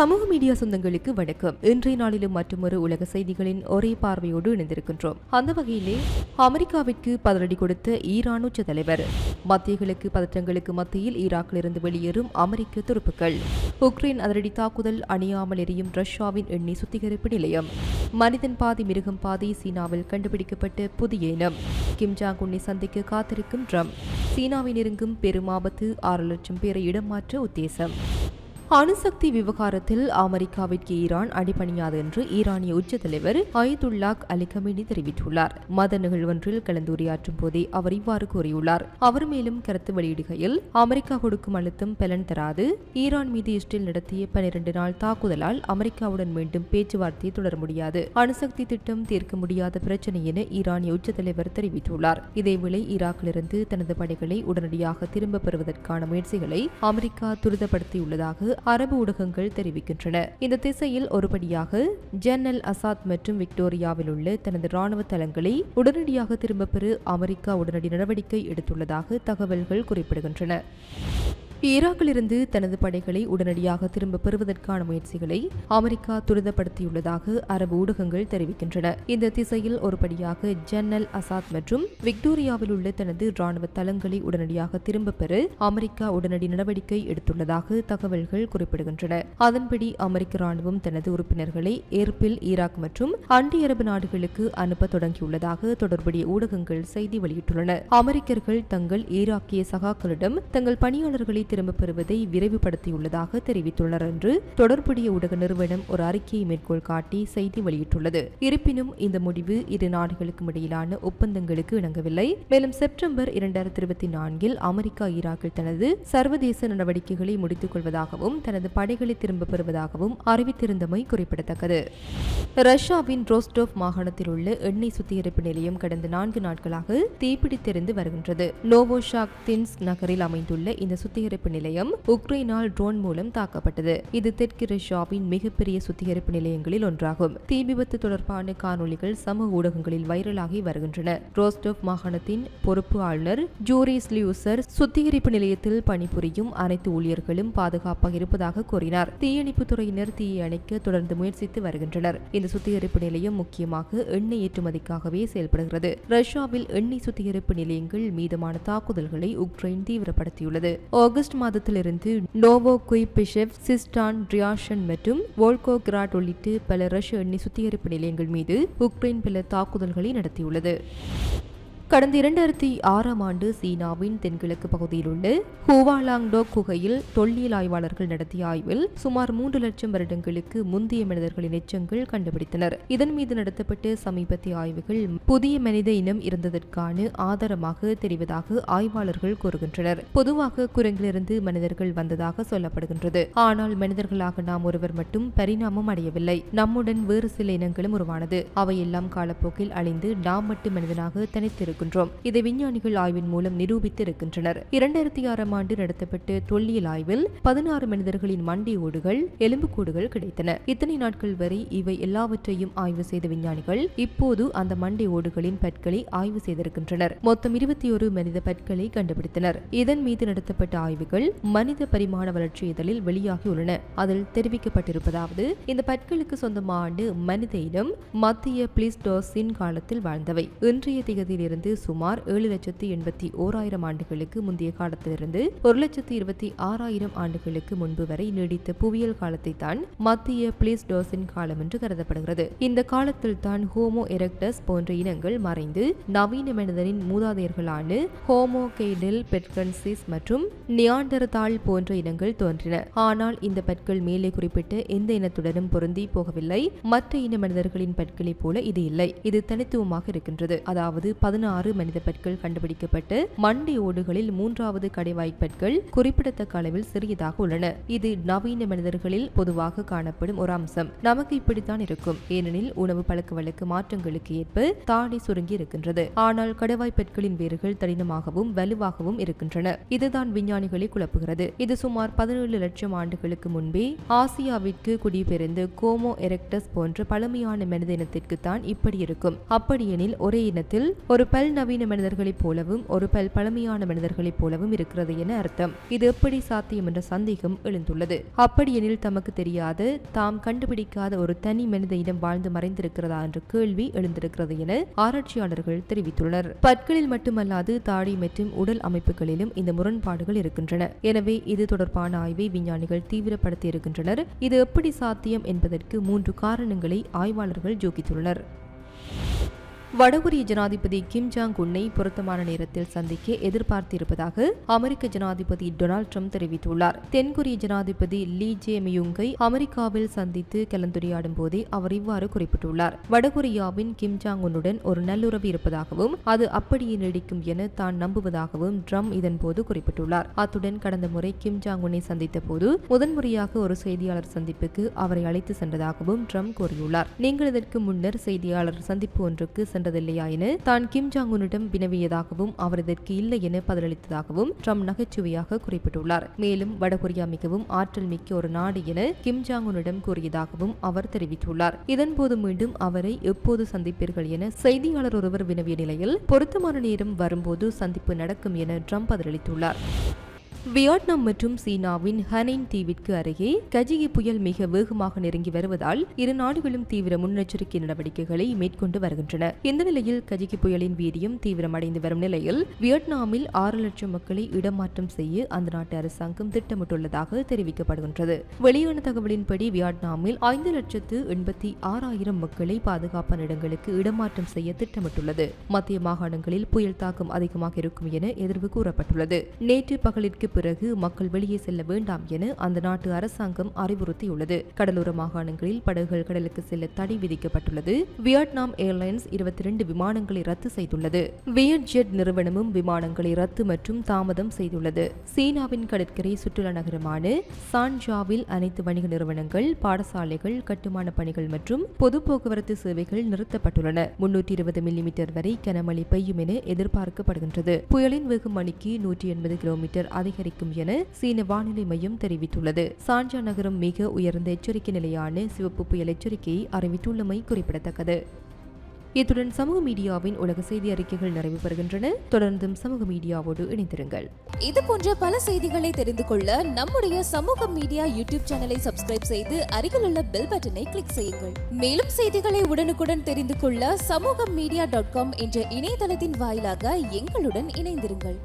சமூக மீடியா சொந்தங்களுக்கு வணக்கம். இன்றைய நாளிலும் மற்றொரு உலக செய்திகளின் ஒரே பார்வையோடு இணைந்திருக்கின்றோம். அந்த வகையிலே அமெரிக்காவிற்கு பதிலடி கொடுத்த ஈரான் உச்ச தலைவர். மத்திய கிழக்கு பதற்றங்களுக்கு மத்தியில் ஈராக்கிலிருந்து வெளியேறும் அமெரிக்க துருப்புக்கள். உக்ரைன் அதிரடி தாக்குதல் அணியாமல் எரியும் ரஷ்யாவின் எண்ணெய் சுத்திகரிப்பு நிலையம். மனிதன் பாதி மிருகம் பாதி சீனாவில் கண்டுபிடிக்கப்பட்ட புதிய இனம். கிம் ஜாங் உன்னை சந்திக்க காத்திருக்கும் ட்ரம்ப். சீனாவை நெருங்கும் பெரும் ஆபத்து ஆறு லட்சம் பேரை இடமாற்ற உத்தேசம். அணுசக்தி விவகாரத்தில் அமெரிக்காவிற்கு ஈரான் அடிபணியாது என்று ஈரானிய உச்ச தலைவர் அயதுல்லாக் அலி கமினி தெரிவித்துள்ளார். மத நிகழ்வொன்றில் கலந்துரையாற்றும் போதே அவர் இவ்வாறு கூறியுள்ளார். அவர் மேலும் கருத்து வெளியிடுகையில் அமெரிக்கா கொடுக்கும் அழுத்தம் பலன் தராது. ஈரான் மீது இஸ்ரேல் நடத்திய பனிரண்டு நாள் தாக்குதலால் அமெரிக்காவுடன் மீண்டும் பேச்சுவார்த்தையை தொடர முடியாது. அணுசக்தி திட்டம் தீர்க்க முடியாத பிரச்சனை என ஈரானிய உச்ச தலைவர் தெரிவித்துள்ளார். இதேவேளை ஈராக்கிலிருந்து தனது படைகளை உடனடியாக திரும்பப் பெறுவதற்கான முயற்சிகளை அமெரிக்கா துரிதப்படுத்தியுள்ளதாக அரபு ஊடகங்கள் தெரிவிக்கின்றன. இந்த திசையில் ஒருபடியாக ஜென்னல் அசாத் மற்றும் விக்டோரியாவில் உள்ள தனது ராணுவ தளங்களை உடனடியாக திரும்பப் பெற அமெரிக்கா உடனடி நடவடிக்கை எடுத்துள்ளதாக தகவல்கள் குறிப்பிடுகின்றன. ஈராக்கிலிருந்து தனது படைகளை உடனடியாக திரும்ப பெறுவதற்கான முயற்சிகளை அமெரிக்கா துரிதப்படுத்தியுள்ளதாக அரபு ஊடகங்கள் தெரிவிக்கின்றன. இந்த திசையில் ஒருபடியாக ஜன்னல் அசாத் மற்றும் விக்டோரியாவில் உள்ள தனது ராணுவ தளங்களை உடனடியாக திரும்ப பெற அமெரிக்கா உடனடி நடவடிக்கை எடுத்துள்ளதாக தகவல்கள் குறிப்பிடுகின்றன. அதன்படி அமெரிக்க ராணுவம் தனது உறுப்பினர்களை ஏற்பில் ஈராக் மற்றும் அண்டி அரபு நாடுகளுக்கு அனுப்ப தொடங்கியுள்ளதாக தொடர்புடைய ஊடகங்கள் செய்தி வெளியிட்டுள்ளன. அமெரிக்கர்கள் தங்கள் ஈராக்கிய சகாக்களிடம் தங்கள் பணியாளர்களை திரும்பப் பெறுவதை விரைவுபடுத்தியுள்ளதாக தெரிவித்துள்ளனர் என்று தொடர்புடைய ஊடக நிறுவனம் ஒரு அறிக்கையை மேற்கோள் காட்டி செய்தி வெளியிட்டுள்ளது. இருப்பினும் இந்த முடிவு இரு நாடுகளுக்கும் இடையிலான ஒப்பந்தங்களுக்கு இணங்கவில்லை. மேலும் செப்டம்பர் இரண்டாயிரத்தி இருபத்தி நான்கில் அமெரிக்கா ஈராக்கில் தனது சர்வதேச நடவடிக்கைகளை முடித்துக் கொள்வதாகவும் தனது படைகளை திரும்பப் பெறுவதாகவும் அறிவித்திருந்தமை குறிப்பிடத்தக்கது. ரஷ்யாவின் ரோஸ்டோவ் மாகாணத்தில் உள்ள எண்ணெய் சுத்திகரிப்பு நிலையம் கடந்த நான்கு நாட்களாக தீப்பிடித்தெறிந்து வருகின்றது. நோவோஷாக் தின்ஸ் நகரில் அமைந்துள்ள இந்த சுத்திகரிப்பு நிலையம் உக்ரைனால் ட்ரோன் மூலம் தாக்கப்பட்டது. இது தெற்கு ரஷ்யாவின் மிகப்பெரிய சுத்திகரிப்பு நிலையங்களில் ஒன்றாகும். தீ விபத்து தொடர்பான காணொளிகள் சமூக ஊடகங்களில் வைரலாகி வருகின்றன. ரோஸ்டோப் மாகாணத்தின் பொறுப்பு ஆளுநர் ஜூரிஸ் லியூசர் சுத்திகரிப்பு நிலையத்தில் பணிபுரியும் அனைத்து ஊழியர்களும் பாதுகாப்பாக இருப்பதாக கூறினார். தீயணைப்பு துறையினர் தீயை அணைக்க தொடர்ந்து முயற்சித்து வருகின்றனர். இந்த சுத்திகரிப்பு நிலையம் முக்கியமாக எண்ணெய் ஏற்றுமதிக்காகவே செயல்படுகிறது. ரஷ்யாவில் எண்ணெய் சுத்திகரிப்பு நிலையங்கள் மீதமான தாக்குதல்களை உக்ரைன் தீவிரப்படுத்தியுள்ளது. ஆகஸ்ட் மாதத்திலிருந்து நோவோ குய்பிஷெவ் சிஸ்டான் ரியாஷன் மற்றும் வோல்கோகிராட் உள்ளிட்ட பல ரஷ்ய எண்ணெய் சுத்திகரிப்பு நிலையங்கள் மீது உக்ரைன் பல தாக்குதல்களை நடத்தியுள்ளது. கடந்த இரண்டாயிரத்தி ஆறாம் ஆண்டு சீனாவின் தென்கிழக்கு பகுதியில் உள்ள ஹூவாலாங்டோ குகையில் தொல்லியல் ஆய்வாளர்கள் நடத்திய ஆய்வில் சுமார் மூன்று லட்சம் வருடங்களுக்கு முந்தைய மனிதர்களின் எச்சங்கள் கண்டுபிடித்தனர். இதன் மீது நடத்தப்பட்ட சமீபத்திய ஆய்வுகள் புதிய மனித இனம் இருந்ததற்கான ஆதாரமாக தெரிவதாக ஆய்வாளர்கள் கூறுகின்றனர். பொதுவாக குரங்கிலிருந்து மனிதர்கள் வந்ததாக சொல்லப்படுகின்றது. ஆனால் மனிதர்களாக நாம் ஒருவர் மட்டும் பரிணாமம் அடையவில்லை. நம்முடன் வேறு சில இனங்களும் உருவானது. அவையெல்லாம் காலப்போக்கில் அழிந்து நாம் மட்டும் மனிதனாக தனித்திருக்கும் இருக்கின்றோம் இதை விஞ்ஞானிகள் ஆய்வின் மூலம் நிரூபித்து இருக்கின்றனர் இரண்டாயிரத்தி ஆறாம் ஆண்டு நடத்தப்பட்ட தொல்லியல் ஆய்வில் பதினாறு மனிதர்களின் மண்டி ஓடுகள் எலும்புக்கூடுகள் கிடைத்தன. இத்தனை நாட்கள் வரை இவை எல்லாவற்றையும் ஆய்வு செய்த விஞ்ஞானிகள் இப்போது அந்த மண்டை ஓடுகளின் பற்களை ஆய்வு செய்திருக்கின்றனர். மொத்தம் இருபத்தி ஒரு மனித பற்களை கண்டுபிடித்தனர். இதன் மீது நடத்தப்பட்ட ஆய்வுகள் மனித பரிமாண வளர்ச்சி இதழில் வெளியாகியுள்ளன. அதில் தெரிவிக்கப்பட்டிருப்பதாவது இந்த பற்களுக்கு சொந்தமான மனித இனம் மத்திய பிளிஸ்டோசின் காலத்தில் வாழ்ந்தவை. இன்றைய திகதியிலிருந்து சுமார் ஏழு லட்சத்தி எண்பத்தி ஓராயிரம் ஆண்டுகளுக்கு முந்தைய காலத்திலிருந்து ஒரு லட்சத்தி இருபத்தி ஆறாயிரம் ஆண்டுகளுக்கு முன்பு வரை நீடித்த புவியியல் காலத்தை தான் மத்திய பிளிஸ்டோசின் காலம் என்று கருதப்படுகிறது. இந்த காலத்தில் தான் ஹோமோ எரக்டஸ் போன்ற இனங்கள் மறைந்து நவீன மனிதனின் மூதாதையர்களான ஹோமோ கெய்டில் பெட்கன்சிஸ் மற்றும் நியாண்டர்தால் போன்ற இனங்கள் தோன்றின. ஆனால் இந்த பற்கள் மேலே குறிப்பிட்ட எந்த இனத்துடனும் பொருந்தி போகவில்லை. மற்ற இன மனிதர்களின் பற்களைப் போல இது இல்லை. இது தனித்துவமாக இருக்கின்றது. அதாவது பதினாறு மனித பற்கள் கண்டுபிடிக்கப்பட்டு மண்டை ஓடுகளில் மூன்றாவது கடைவாய்ப்பற்கள் குறிப்பிடத்தக்க அளவில் சிறியதாக உள்ளன. இது நவீன மனிதர்களில் பொதுவாக காணப்படும் ஒரு அம்சம். நமக்கு இப்படித்தான் இருக்கும். ஏனெனில் உணவு பழக்க வழக்கு மாற்றங்களுக்கு ஏற்ப தாடி சுருங்கி இருக்கின்றது. ஆனால் கடவாய்ப்பற்களின் வேர்கள் தடினமாகவும் வலுவாகவும் இருக்கின்றன. இதுதான் விஞ்ஞானிகளை குழப்புகிறது. இது சுமார் பதினேழு லட்சம் ஆண்டுகளுக்கு முன்பே ஆசியாவிற்கு குடிபெயர்ந்து கோமோ எரெக்டஸ் போன்ற பழமையான மனித இனத்திற்கு தான் இப்படி இருக்கும். அப்படியெனில் ஒரே இனத்தில் ஒரு பல் பல் நவீன மனிதர்களைப் போலவும் ஒரு பல் பழமையான மனிதர்களைப் போலவும் இருக்கிறது என அர்த்தம். இது எப்படி சாத்தியம் என்ற சந்தேகம் எழுந்துள்ளது. அப்படியெனில் தமக்கு தெரியாத தாம் கண்டுபிடிக்காத ஒரு தனி மனித இடம் வாழ்ந்து மறைந்திருக்கிறதா என்ற கேள்வி எழுந்திருக்கிறது என ஆராய்ச்சியாளர்கள் தெரிவித்துள்ளனர். பற்களில் மட்டுமல்லாது தாடி மற்றும் உடல் அமைப்புகளிலும் இந்த முரண்பாடுகள் இருக்கின்றன. எனவே இது தொடர்பான ஆய்வை விஞ்ஞானிகள் தீவிரப்படுத்தி இருக்கின்றனர். இது எப்படி சாத்தியம் என்பதற்கு மூன்று காரணங்களை ஆய்வாளர்கள் ஜோக்கித்துள்ளனர். வடகொரிய ஜனாதிபதி கிம் ஜாங் உன்னை பொருத்தமான நேரத்தில் சந்திக்க எதிர்பார்த்திருப்பதாக அமெரிக்க ஜனாதிபதி டொனால்ட் ட்ரம்ப் தெரிவித்துள்ளார். தென்கொரிய ஜனாதிபதி லீ ஜே மியுங்கை அமெரிக்காவில் சந்தித்து கலந்துரையாடும் போதே அவர் இவ்வாறு குறிப்பிட்டுள்ளார். வடகொரியாவின் கிம் ஜாங் உன்னுடன் ஒரு நல்லுறவு இருப்பதாகவும் அது அப்படியே நீடிக்கும் என தான் நம்புவதாகவும் ட்ரம்ப் இதன்போது குறிப்பிட்டுள்ளார். அத்துடன் கடந்த முறை கிம் ஜாங் உன்னை சந்தித்த போது முதன்முறையாக ஒரு செய்தியாளர் சந்திப்புக்கு அவரை அழைத்து சென்றதாகவும் ட்ரம்ப் கூறியுள்ளார். நீங்கள் இதற்கு முன்னர் செய்தியாளர் சந்திப்பு ஒன்றுக்கு சென்றதில்லையா என தான் கிம் ஜாங் வினவியதாகவும் அவர் இதற்கு இல்லை என பதிலளித்ததாகவும் ட்ரம்ப் நகைச்சுவையாக குறிப்பிட்டுள்ளார். மேலும் வடகொரியா மிகவும் ஆற்றல் மிக்க ஒரு நாடு என கிம் ஜாங் கூறியதாகவும் அவர் தெரிவித்துள்ளார். இதன்போது மீண்டும் அவரை எப்போது சந்திப்பீர்கள் என செய்தியாளர் ஒருவர் வினவிய நிலையில் பொருத்தமான நேரம் வரும்போது சந்திப்பு நடக்கும் என ட்ரம்ப் பதிலளித்துள்ளார். வியட்நாம் மற்றும் சீனாவின் ஹனைன் தீவிற்கு அருகே கஜிகி புயல் மிக வேகமாக நெருங்கி வருவதால் இரு நாடுகளும் தீவிர முன்னெச்சரிக்கை நடவடிக்கைகளை மேற்கொண்டு வருகின்றன. இந்த நிலையில் கஜிகி புயலின் வீரியம் தீவிரமடைந்து வரும் நிலையில் வியட்நாமில் ஆறு லட்சம் மக்களை இடமாற்றம் செய்ய அந்த நாட்டு அரசாங்கம் திட்டமிட்டுள்ளதாக தெரிவிக்கப்படுகின்றது. வெளியான தகவலின்படி வியட்நாமில் ஐந்து லட்சத்து எண்பத்தி ஆறாயிரம் மக்களை பாதுகாப்பான இடங்களுக்கு இடமாற்றம் செய்ய திட்டமிட்டுள்ளது. மத்திய மாகாணங்களில் புயல் தாக்கம் அதிகமாக இருக்கும் என எதிர்வு கூறப்பட்டுள்ளது. நேற்று பகலிற்கு பிறகு மக்கள் வெளியே செல்ல வேண்டாம் என அந்த நாட்டு அரசாங்கம் அறிவுறுத்தியுள்ளது. கடலோர மாகாணங்களில் படகுகள் கடலுக்கு செல்ல தடை விதிக்கப்பட்டுள்ளது. வியட்நாம் ஏர்லைன்ஸ் இருபத்தி இரண்டு விமானங்களை ரத்து செய்துள்ளது. வியட்ஜெட் நிறுவனமும் விமானங்களை ரத்து மற்றும் தாமதம் செய்துள்ளது. சீனாவின் கடற்கரை சுற்றுலா நகரமான சான்ஜாவில் அனைத்து வணிக நிறுவனங்கள் பாடசாலைகள் கட்டுமான பணிகள் மற்றும் பொது போக்குவரத்து சேவைகள் நிறுத்தப்பட்டுள்ளன. முன்னூற்றி இருபது மில்லிமீட்டர் வரை கனமழை பெய்யும் என எதிர்பார்க்கப்படுகின்றது. புயலின் வெகு மணிக்கு நூற்றி எண்பது கிலோமீட்டர் அதிகரிக்கும் என சீன வானிலை மையம் தெரிவித்துள்ளது. சான்ஜா நகரம் மிக உயர்ந்த எச்சரிக்கை நிலையான சிவப்பு புயல் எச்சரிக்கையை அறிவித்துள்ளமை குறிப்பிடத்தக்கது. இத்துடன் சமூக மீடியாவின் உலக செய்தி அறிக்கைகள் நிறைவு பெறுகின்றன. தொடர்ந்தும் சமூக மீடியாவோடு இணைந்திருங்கள். இது போன்ற பல செய்திகளை தெரிந்து கொள்ள நம்முடைய சமூக மீடியா யூடியூப் சேனலை சப்ஸ்கிரைப் செய்து அருகில் உள்ள பெல் பட்டனை கிளிக் செய்யுங்கள். மேலும் செய்திகளை உடனுக்குடன் தெரிந்து கொள்ள சமூக மீடியா டாட் காம் என்ற இணையதளத்தின் வாயிலாக எங்களுடன் இணைந்திருங்கள்.